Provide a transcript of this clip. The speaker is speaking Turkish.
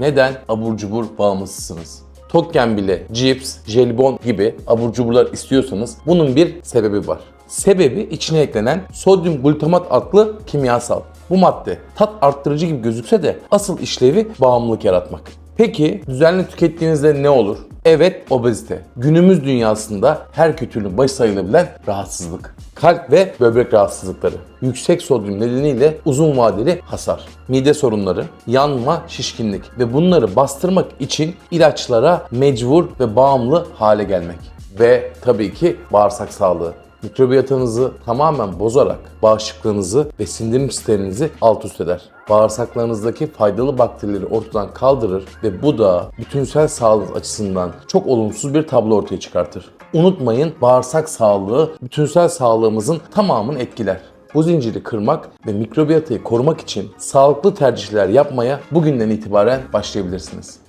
Neden abur cubur bağımlısısınız? Tokken bile cips, jelibon gibi abur cuburlar istiyorsanız bunun bir sebebi var. Sebebi içine eklenen sodyum glutamat adlı kimyasal. Bu madde tat arttırıcı gibi gözükse de asıl işlevi bağımlılık yaratmak. Peki düzenli tükettiğinizde ne olur? Evet obezite. Günümüz dünyasında her kötülüğün başı sayılabilen rahatsızlık. Kalp ve böbrek rahatsızlıkları. Yüksek sodyum nedeniyle uzun vadeli hasar. Mide sorunları, yanma, şişkinlik ve bunları bastırmak için ilaçlara mecbur ve bağımlı hale gelmek. Ve tabii ki bağırsak sağlığı mikrobiyatınızı tamamen bozarak bağışıklığınızı ve sindirim sisteminizi alt üst eder. Bağırsaklarınızdaki faydalı bakterileri ortadan kaldırır ve bu da bütünsel sağlık açısından çok olumsuz bir tablo ortaya çıkartır. Unutmayın bağırsak sağlığı bütünsel sağlığımızın tamamını etkiler. Bu zinciri kırmak ve mikrobiyatayı korumak için sağlıklı tercihler yapmaya bugünden itibaren başlayabilirsiniz.